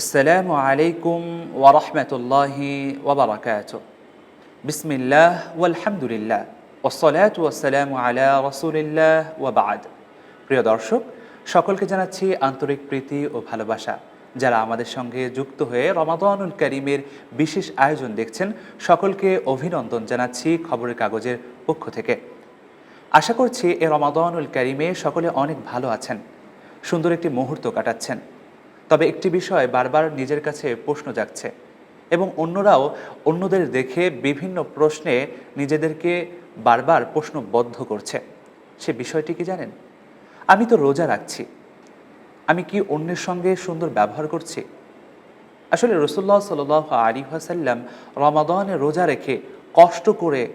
আসসালামু আলাইকুম ওয়ারহমতুল্লাহি ওবরাকাত বিসমিল্লাহ ওয়ালহামদুলিল্লাহ ওসলাত ওয়াসালাম আলা রসুলিল্লাহ ওয়াবাদ প্রিয় দর্শক সকলকে জানাচ্ছি আন্তরিক প্রীতি ও ভালোবাসা। যারা আমাদের সঙ্গে যুক্ত হয়ে রমাদানুল করিমের বিশেষ আয়োজন দেখছেন, সকলকে অভিনন্দন জানাচ্ছি খবরের কাগজের পক্ষ থেকে। আশা করছি এ রমাদানুল করিমে সকলে অনেক ভালো আছেন। সুন্দর একটি মুহূর্ত কাটাচ্ছেন। তবে একটি বিষয় বারবার নিজের কাছে প্রশ্ন জাগছে এবং অন্যরাও অন্যদের দেখে বিভিন্ন প্রশ্নে নিজেদেরকে বারবার প্রশ্নবদ্ধ করছে। সে বিষয়টি কি জানেন? আমি তো রোজা রাখছি। আমি কি অন্যের সঙ্গে সুন্দর ব্যবহার করছি? আসলে রসুল্লাহ সাল আলী হাসাল্লাম রমাদানে রোজা রেখে কষ্ট করে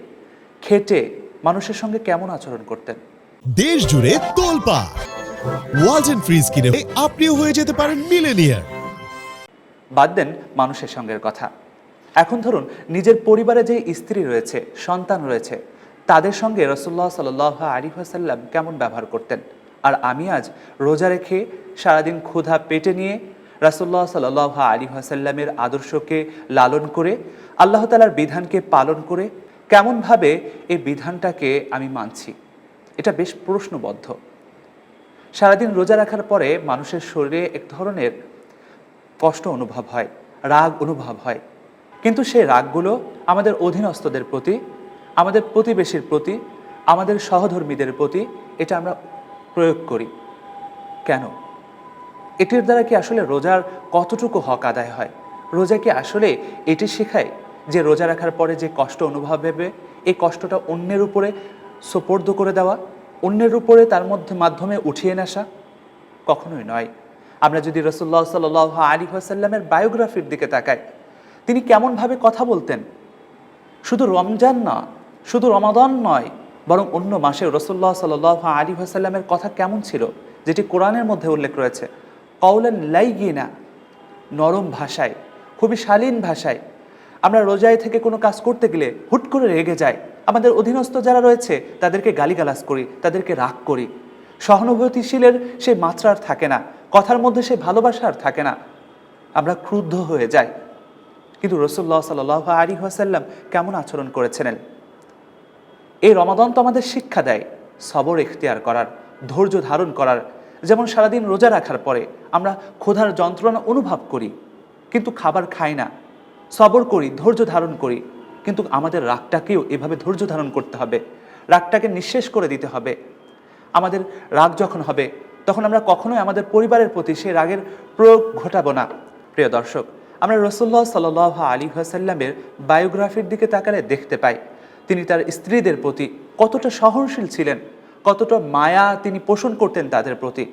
খেটে মানুষের সঙ্গে কেমন আচরণ করতেন? দেশ জুড়ে তোলপা ওয়ালটন ফ্রিজ কিনে আপনিও হয়ে যেতে পারেন মিলেনিয়ার। বাদ দেন মানুষের সঙ্গের কথা। এখন ধরুন, নিজের পরিবারে যে স্ত্রী রয়েছে, সন্তান রয়েছে, তাদের সঙ্গে রসুল্লাহ কেমন ব্যবহার করতেন? আর আমি আজ রোজা রেখে সারাদিন ক্ষুধা পেটে নিয়ে রাসুল্লাহ সাল আলী হাসাল্লামের আদর্শকে লালন করে, আল্লাহ তালার বিধানকে পালন করে, কেমনভাবে এই বিধানটাকে আমি মানছি? এটা বেশ প্রশ্নবদ্ধ। সারাদিন রোজা রাখার পরে মানুষের শরীরে এক ধরনের কষ্ট অনুভব হয়, রাগ অনুভব হয়। কিন্তু সেই রাগগুলো আমাদের অধীনস্থদের প্রতি, আমাদের প্রতিবেশীর প্রতি, আমাদের সহধর্মীদের প্রতি এটা আমরা প্রয়োগ করি। কেন? এটির দ্বারা কি আসলে রোজার কতটুকু হক আদায় হয়? রোজা কি আসলে এটি শেখায় যে রোজা রাখার পরে যে কষ্ট অনুভব হবে, এই কষ্টটা অন্যের উপরে সোপর্দ করে দেওয়া? অন্যের উপরে তার মধ্যে মাধ্যমে উঠিয়ে নেশা কখনোই নয়। আমরা যদি রসুল্লাহ সাল আলী আসাল্লামের বায়োগ্রাফির দিকে তাকাই, তিনি কেমনভাবে কথা বলতেন? শুধু রমজান না, শুধু রমাদান নয়, বরং অন্য মাসে রসুল্লাহ সাল আলী আসাল্লামের কথা কেমন ছিল, যেটি কোরআনের মধ্যে উল্লেখ রয়েছে? কৌলেন লাইগিনা, নরম ভাষায়, খুবই শালীন ভাষায়। আমরা রোজায় থেকে কোনো কাজ করতে গেলে হুট করে রেগে যাই। আমাদের অধীনস্থ যারা রয়েছে, তাদেরকে গালিগালাজ করি, তাদেরকে রাগ করি। সহানুভূতিশীলের সেই মাত্রা আর থাকে না, কথার মধ্যে সেই ভালোবাসা আর থাকে না। আমরা ক্রুদ্ধ হয়ে যাই। কিন্তু রসুল্লাহ সাল আলী ওয়াসাল্লাম কেমন আচরণ করেছিলেন এই রমাদন তো আমাদের শিক্ষা দেয়, সবর এখতিয়ার করার, ধৈর্য ধারণ করার। যেমন সারাদিন রোজা রাখার পরে আমরা ক্ষুধার যন্ত্রণা অনুভব করি, কিন্তু খাবার খাই না। সবর করি, ধৈর্য ধারণ করি। কিন্তু আমাদের রাগটাকেও এভাবে ধৈর্য ধারণ করতে হবে। রাগটাকে নিঃশেষ করে দিতে হবে। আমাদের রাগ যখন হবে, তখন আমরা কখনোই আমাদের পরিবারের প্রতি সেই রাগের প্রয়োগ ঘটাবো না। প্রিয় দর্শক, আমরা রসুল্লাহ সাল আলী হাসাল্লামের বায়োগ্রাফির দিকে তাকালে দেখতে পাই, তিনি তার স্ত্রীদের প্রতি কতটা সহনশীল ছিলেন, কতটা মায়া তিনি পোষণ করতেন তাদের প্রতি।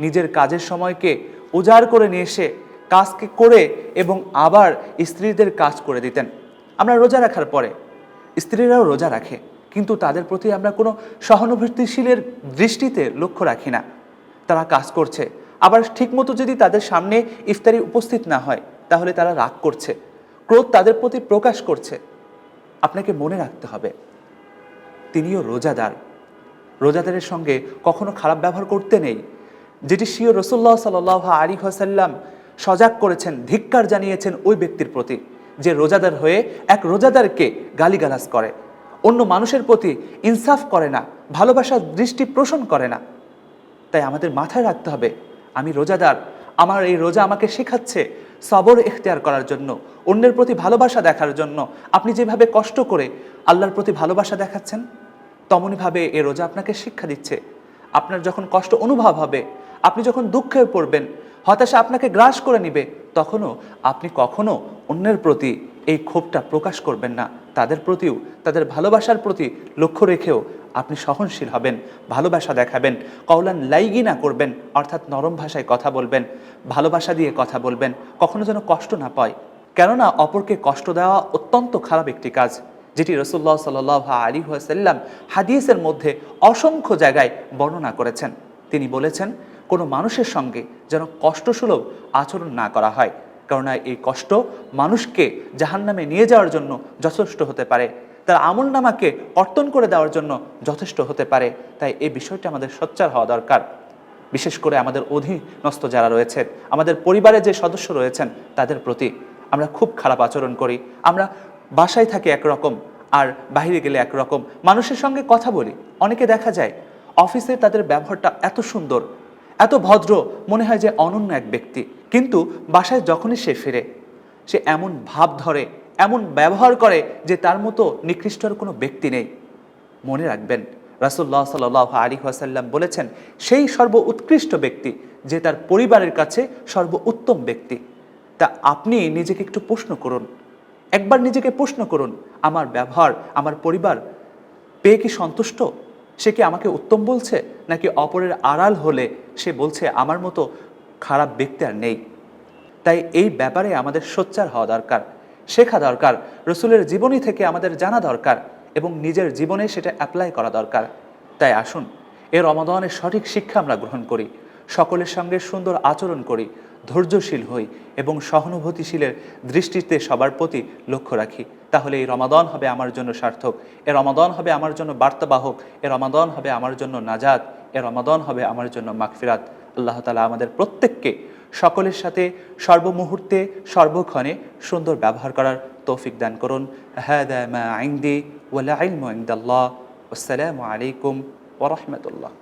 নিজের কাজের সময়কে উজাড় করে নিয়ে এসে কাজকে করে এবং আবার স্ত্রীদের কাজ করে দিতেন। আমরা রোজা রাখার পরে, স্ত্রীরাও রোজা রাখে, কিন্তু তাদের প্রতি আমরা কোনো সহানুভূতিশীলের দৃষ্টিতে লক্ষ্য রাখি না। তারা কাজ করছে, আবার ঠিকমতো যদি তাদের সামনে ইফতারি উপস্থিত না হয়, তাহলে তারা রাগ করছে, ক্রোধ তাদের প্রতি প্রকাশ করছে। আপনাকে মনে রাখতে হবে, তিনিও রোজাদার। রোজাদারের সঙ্গে কখনো খারাপ ব্যবহার করতে নেই, যেটি সিও রসুল্লাহ সাল আলী হাসাল্লাম সজাগ করেছেন, ধিক্কার জানিয়েছেন ওই ব্যক্তির প্রতি। যে রোজাদার হয়ে এক রোজাদারকে গালিগালাজ করে। অন্য মানুষের প্রতি ইনসাফ করে না ভালোবাসার দৃষ্টি পোষণ করে না। তাই আমাদের মাথায় রাখতে হবে, আমি রোজাদার, আমার এই রোজা আমাকে শেখাচ্ছে সবর এখতিয়ার করার জন্য, অন্যের প্রতি ভালোবাসা দেখার জন্য। আপনি যেভাবে কষ্ট করে আল্লাহর প্রতি ভালোবাসা দেখাচ্ছেন, তেমনইভাবে এ রোজা আপনাকে শিক্ষা দিচ্ছে। আপনার যখন কষ্ট অনুভব হবে, আপনি যখন দুঃখে পড়বেন, হতাশা আপনাকে গ্রাস করে নিবে তখনও আপনি কখনো অন্যের প্রতি এই ক্ষোভটা প্রকাশ করবেন না। তাদের প্রতিও, তাদের ভালোবাসার প্রতি লক্ষ্য রেখেও আপনি সহনশীল হবেন, ভালোবাসা দেখাবেন, কওলান লাইগি না করবেন, অর্থাৎ নরম ভাষায় কথা বলবেন, ভালোবাসা দিয়ে কথা বলবেন, কখনো যেন কষ্ট না পায়। কেননা অপরকে কষ্ট দেওয়া অত্যন্ত খারাপ একটি কাজ, যেটি রসুল্লাহ সাল আলী সাল্লাম হাদিসের মধ্যে অসংখ্য জায়গায় বর্ণনা করেছেন। তিনি বলেছেন কোনো মানুষের সঙ্গে যেন কষ্টসুলভ আচরণ না করা হয়। কেননা এই কষ্ট মানুষকে জাহান্নামে নিয়ে যাওয়ার জন্য যথেষ্ট হতে পারে। তার আমল নামাকে কর্তন করে দেওয়ার জন্য যথেষ্ট হতে পারে। তাই এই বিষয়টা আমাদের সোচ্চার হওয়া দরকার। বিশেষ করে আমাদের অধীনস্থ যারা রয়েছেন আমাদের পরিবারে যে সদস্য রয়েছেন, তাদের প্রতি আমরা খুব খারাপ আচরণ করি। আমরা বাসায় থাকি একরকম, আর বাইরে গেলে একরকম। মানুষের সঙ্গে কথা বলি, অনেকে দেখা যায়, অফিসে তাদের ব্যবহারটা এত সুন্দর এত ভদ্র, মনে হয় যে অনন্য এক ব্যক্তি। কিন্তু বাসায় যখনই সে ফিরে, সে এমন ভাব ধরে, এমন ব্যবহার করে যে তার মতো নিকৃষ্ট কোনো ব্যক্তি নেই। মনে রাখবেন রাসুল্লাহ সাল আলী ওয়াসাল্লাম বলেছেন, সেই সর্ব উৎকৃষ্ট ব্যক্তি যে তার পরিবারের কাছে সর্ব উত্তম ব্যক্তি। তা আপনি নিজেকে একটু প্রশ্ন করুন। একবার নিজেকে প্রশ্ন করুন, আমার ব্যবহার, আমার পরিবার পেয়ে কি সন্তুষ্ট? সে কি আমাকে উত্তম বলছে? নাকি অপরের আড়াল হলে সে বলছে, আমার মতো খারাপ ব্যক্তি আর নেই তাই এই ব্যাপারে আমাদের সোচ্চার হওয়া দরকার, শেখা দরকার, রসুলের জীবনী থেকে আমাদের জানা দরকার এবং নিজের জীবনে সেটা অ্যাপ্লাই করা দরকার। তাই আসুন এর রমাদানের সঠিক শিক্ষা আমরা গ্রহণ করি, সকলের সঙ্গে সুন্দর আচরণ করি ধৈর্যশীল হই এবং সহানুভূতিশীলের দৃষ্টিতে সবার প্রতি লক্ষ্য রাখি। তাহলে এই রমাদন হবে আমার জন্য সার্থক। এ রমাদন হবে আমার জন্য বার্তাবাহক। এ রমাদন হবে আমার জন্য নাজাদ এ রমাদন হবে আমার জন্য মাগফিরাত। আল্লাহ তালা আমাদের প্রত্যেককে সকলের সাথে সর্বমুহূর্তে, সর্বক্ষণে সুন্দর ব্যবহার করার তৌফিক দান করুন। মা আইন্দি ওয়ালা ইলমু ইনদাল্লাহ। আসসালামু আলাইকুম ওয়া রাহমাতুল্লাহ।